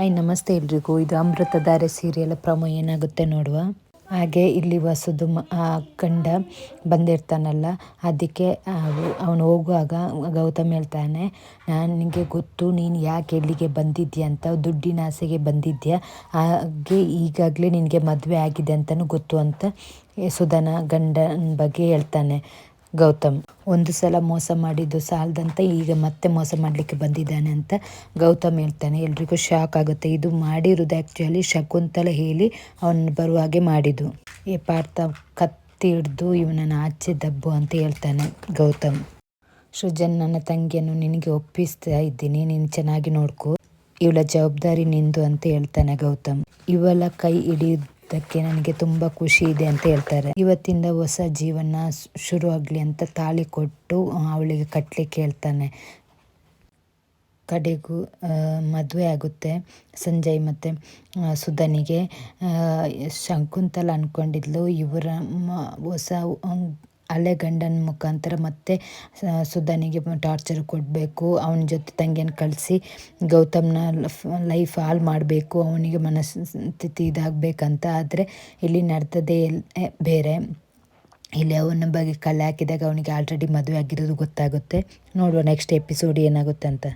I ನಮಸ್ತೆ ಎಲ್ರಿಗೂ. ಇದು ಅಮೃತಧಾರೆ ಸೀರಿಯಲ್ ಪ್ರಮೋ, ಏನಾಗುತ್ತೆ ನೋಡುವ? ಹಾಗೆ ಇಲ್ಲಿ ವಸುದು ಗಂಡ ಬಂದಿರ್ತಾನಲ್ಲ, ಅದಕ್ಕೆ ಅವನು ಹೋಗುವಾಗ ಗೌತಮ್ ಹೇಳ್ತಾನೆ, ನಾನು ನಿನಗೆ ಗೊತ್ತು, ನೀನು ಯಾಕೆ ಎಲ್ಲಿಗೆ ಬಂದಿದ್ಯಾ ಅಂತ, ದುಡ್ಡಿನ ಆಸೆಗೆ ಬಂದಿದ್ಯಾ? ಹಾಗೆ ಈಗಾಗಲೇ ನಿನಗೆ ಮದುವೆ ಆಗಿದೆ ಅಂತಲೂ ಗೊತ್ತು ಅಂತ ಸುಧನ ಗಂಡನ ಬಗ್ಗೆ ಹೇಳ್ತಾನೆ ಗೌತಮ್. ಒಂದು ಸಲ ಮೋಸ ಮಾಡಿದ್ದು ಸಾಲದಂತ ಈಗ ಮತ್ತೆ ಮೋಸ ಮಾಡಲಿಕ್ಕೆ ಬಂದಿದ್ದಾನೆ ಅಂತ ಗೌತಮ್ ಹೇಳ್ತಾನೆ. ಎಲ್ರಿಗೂ ಶಾಕ್ ಆಗುತ್ತೆ. ಇದು ಮಾಡಿರೋದು ಆ್ಯಕ್ಚುಲಿ ಶಕುಂತಲ ಹೇಳಿ ಅವನು ಬರುವ ಹಾಗೆ ಮಾಡಿದ್ದು. ಈ ಪಾರ್ಥ ಕತ್ತಿ ಹಿಡ್ದು ಇವನನ್ನು ಆಚೆ ದಬ್ಬು ಅಂತ ಹೇಳ್ತಾನೆ ಗೌತಮ್. ಸೃಜನ್, ನನ್ನ ತಂಗಿಯನ್ನು ನಿನಗೆ ಒಪ್ಪಿಸ್ತಾ ಇದ್ದೀನಿ. ನೀನು ಚೆನ್ನಾಗಿ ನೋಡ್ಕೋ. ಇವಳ ಜವಾಬ್ದಾರಿ ನಿಂದು ಅಂತ ಹೇಳ್ತಾನೆ ಗೌತಮ್. ಇವಳ ಕೈ ಹಿಡಿಯೋದು ಅದಕ್ಕೆ ನನಗೆ ತುಂಬ ಖುಷಿ ಇದೆ ಅಂತ ಹೇಳ್ತಾರೆ. ಇವತ್ತಿಂದ ಹೊಸ ಜೀವನ ಶುರು ಆಗಲಿ ಅಂತ ತಾಳಿ ಕೊಟ್ಟು ಅವಳಿಗೆ ಕಟ್ಟಲಿಕ್ಕೆ ಹೇಳ್ತಾನೆ ಕಡೆಗೂ ಮದುವೆ ಆಗುತ್ತೆ. ಸಂಜಯ್ ಮತ್ತು ಸುಧನಿಗೆ ಶಂಕುಂತಲ ಅಂದ್ಕೊಂಡಿದ್ಲು ಇವರ ಹೊಸ ಹಳೆ ಗಂಡನ ಮುಖಾಂತರ ಮತ್ತೆ ಸುಧನಿಗೆ ಟಾರ್ಚರ್ ಕೊಡಬೇಕು. ಅವನ ಜೊತೆ ತಂಗಿಯನ್ನು ಕಳಿಸಿ, ಗೌತಮ್ನ ಲೈಫ್ ಹಾಲ್ ಮಾಡಬೇಕು. ಅವನಿಗೆ ಮನಸ್ಥಿತಿ ಇದಾಗಬೇಕಂತ. ಆದರೆ ಇಲ್ಲಿ ನಡೆದದೇ ಬೇರೆ. ಇಲ್ಲಿ ಅವನ ಬಗ್ಗೆ ಕಲೆ ಹಾಕಿದಾಗ ಅವನಿಗೆ ಆಲ್ರೆಡಿ ಮದುವೆ ಆಗಿರೋದು ಗೊತ್ತಾಗುತ್ತೆ. ನೋಡುವ ನೆಕ್ಸ್ಟ್ ಎಪಿಸೋಡ್ ಏನಾಗುತ್ತೆ ಅಂತ.